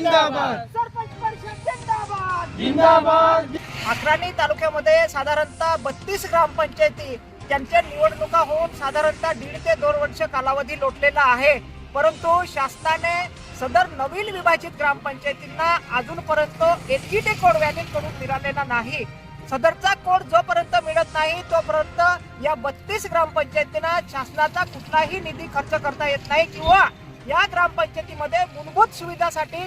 जिंदाबाद. सरपंच परिषद जिंदाबाद. जिंदाबाद. अक्राणी तालुक्यामध्ये साधारणतः बत्तीस ग्रामपंचायती त्यांच्या निवडणुका होऊन साधारणतः दीड ते दोन वर्ष कालावधी लोटलेला आहे. परंतु शासनाने सदर नवीन विभाजित ग्रामपंचायतींना अजूनपर्यंत एकही ते कोडकडून मिळालेला नाही. सदरचा कोड जोपर्यंत मिळत नाही तोपर्यंत या बत्तीस ग्रामपंचायतींना शासनाचा कुठलाही निधी खर्च करता येत नाही किंवा या ग्रामपंचायतीमध्ये मूलभूत सुविधासाठी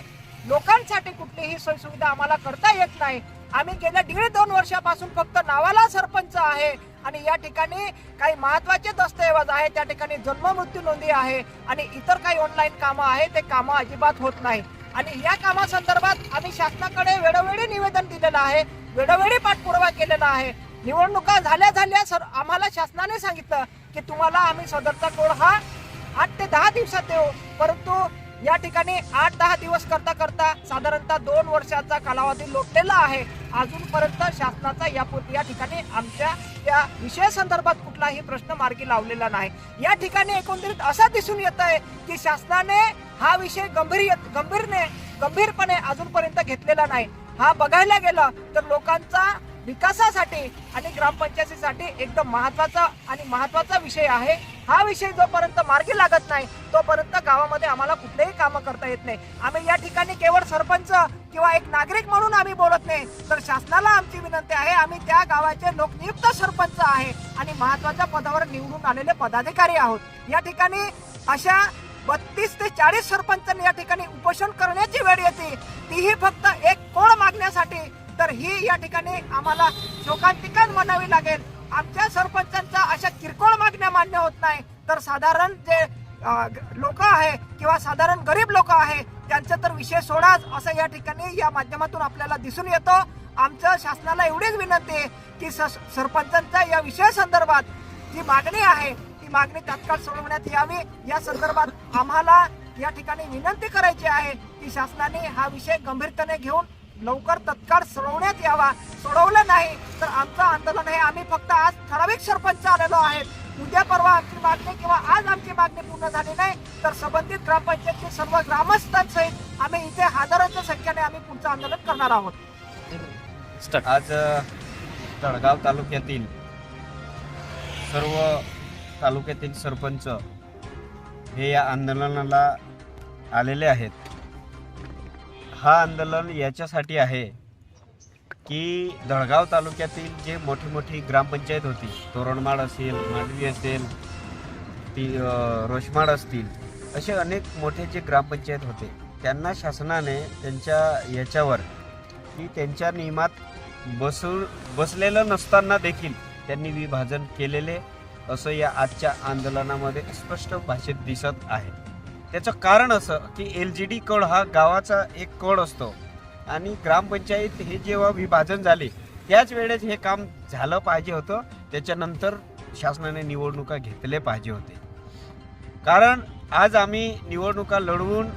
लोकांसाठी कुठलीही सोयसुविधा आम्हाला करता येत नाही. आम्ही गेल्या दीड दोन वर्षापासून फक्त नावाला सरपंच आहे आणि या ठिकाणी काही महत्त्वाचे दस्तऐवज आहे त्या ठिकाणी जन्म मृत्यू नोंदी आहे आणि इतर काही ऑनलाईन कामं आहे ते कामं अजिबात होत नाही. आणि या कामासंदर्भात आम्ही शासनाकडे वेळोवेळी निवेदन दिलेलं आहे वेळोवेळी पाठपुरावा केलेला आहे. निवडणुका झाल्या झाल्या सर आम्हाला शासनाने सांगितलं की तुम्हाला आम्ही सदरचा कोड हा आठ ते दहा दिवसात देऊ. परंतु या ठिकाणी आठ दहा दिवस करता करता साधारणतः दोन वर्षाचा कालावधी लोटलेला आहे. अजूनपर्यंत शासनाचा यापूर्वी या ठिकाणी आमच्या या विषया संदर्भात कुठलाही प्रश्न मार्गी लावलेला नाही. या ठिकाणी एकंदरीत असं दिसून येत आहे की शासनाने हा विषय गंभीर गंभीरने गंभीरपणे अजूनपर्यंत घेतलेला नाही. हा बघायला गेलं तर लोकांचा विकासासाठी आणि ग्रामपंचायतीसाठी एकदम महत्त्वाचा आणि महत्त्वाचा विषय आहे. हा विषय जोपर्यंत मार्गी लागत नाही तोपर्यंत गावामध्ये आम्हाला कुठलेही कामं करता येत नाही. आम्ही या ठिकाणी केवळ सरपंच किंवा एक नागरिक म्हणून आम्ही बोलत नाही तर शासनाला आमची विनंती आहे आम्ही त्या गावाचे लोकनियुक्त सरपंच आहे आणि महत्त्वाच्या पदावर निवडून आलेले पदाधिकारी आहोत. या ठिकाणी अशा बत्तीस ते चाळीस सरपंचांनी या ठिकाणी उपोषण करण्याची वेळ येते. तीही फक्त एक कोण मागण्यासाठी तर ही या ठिकाणी आम्हाला शोकांतिकाच म्हणावी लागेल. आमच्या सरपंचांच्या अशा किरकोळ मागण्या मान्य होत नाही. तर साधारण जे लोक आहे किंवा साधारण गरीब लोक आहे त्यांचं तर विषय सोडाच असं या ठिकाणी या माध्यमातून आपल्याला दिसून येतं. आमचं शासनाला एवढीच विनंती आहे की स- या विषय संदर्भात जी मागणी आहे ती मागणी तात्काळ सोडवण्यात यावी. या संदर्भात आम्हाला या ठिकाणी विनंती करायची आहे की शासनाने हा विषय गंभीरतेने घेऊन लवकर तत्काळ सोडवण्यात यावा. सोडवलं नाही तर आमचं आंदोलन हे आम्ही फक्त आज ठराविक सरपंच आलेलो आहेत. उद्या परवा आमची मागणी किंवा आज आमची मागणी पूर्ण झाली नाही तर संबंधित ग्रामपंचायतचे सर्व ग्रामस्थांसहित आम्ही इथे हजारोच्या संख्येने आम्ही पुढचं आंदोलन करणार आहोत. आज तळगाव तालुक्यातील सर्व तालुक्यातील सरपंच हे या आंदोलनाला आलेले आहेत. हा आंदोलन याच्यासाठी आहे की दळगाव तालुक्यातील जे मोठी मोठी ग्रामपंचायत होती तोरणमाळ असेल मांडवी असेल ती अ, रोशमाड असतील असे अनेक मोठे जे ग्रामपंचायत होते त्यांना शासनाने त्यांच्या याच्यावर की त्यांच्या नियमात बसून बसलेलं नसताना देखील त्यांनी विभाजन केलेले असं या आजच्या आंदोलनामध्ये स्पष्ट भाषेत दिसत आहे. त्याचं कारण असं की एल जी डी कोड हा गावाचा एक कोड असतो. आणि ग्रामपंचायत हे जेव्हा विभाजन झाले त्याच वेळेस हे काम झालं पाहिजे होतं. त्याच्यानंतर शासनाने निवडणुका घेतले पाहिजे होते. कारण आज आम्ही निवडणुका लढवून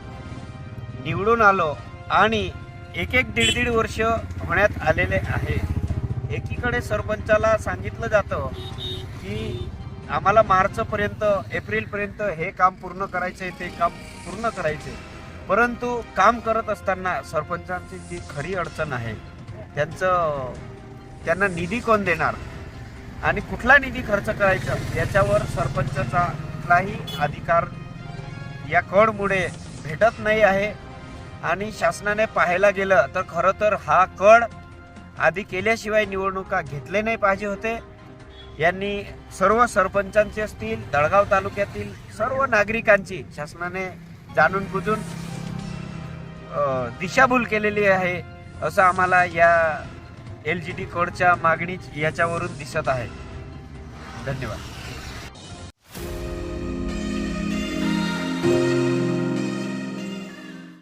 निवडून आलो आणि एक एक दीड दीड वर्ष होण्यात आलेले आहे. एकीकडे सरपंचाला सांगितलं जातं की आम्हाला मार्चपर्यंत एप्रिलपर्यंत हे काम पूर्ण करायचं आहे ते काम पूर्ण करायचे परंतु काम करत असताना सरपंचांची जी खरी अडचण आहे त्यांचं त्यांना निधी कोण देणार? आणि कुठला निधी खर्च करायचा? याच्यावर सरपंचाचा कुठलाही अधिकार या कडमुळे भेटत नाही आहे. आणि शासनाने पाहायला गेलं तर खरं तर हा कड आधी केल्याशिवाय निवडणुका घेतले नाही पाहिजे होते. यांनी सर्व सरपंचांचे असतील दळगाव तालुक्यातील सर्व नागरिकांची शासनाने जाणून बुजून दिशाभूल केलेली आहे असं आम्हाला या एल जी डी कोडच्या मागणी याच्यावरून दिसत आहे. धन्यवाद.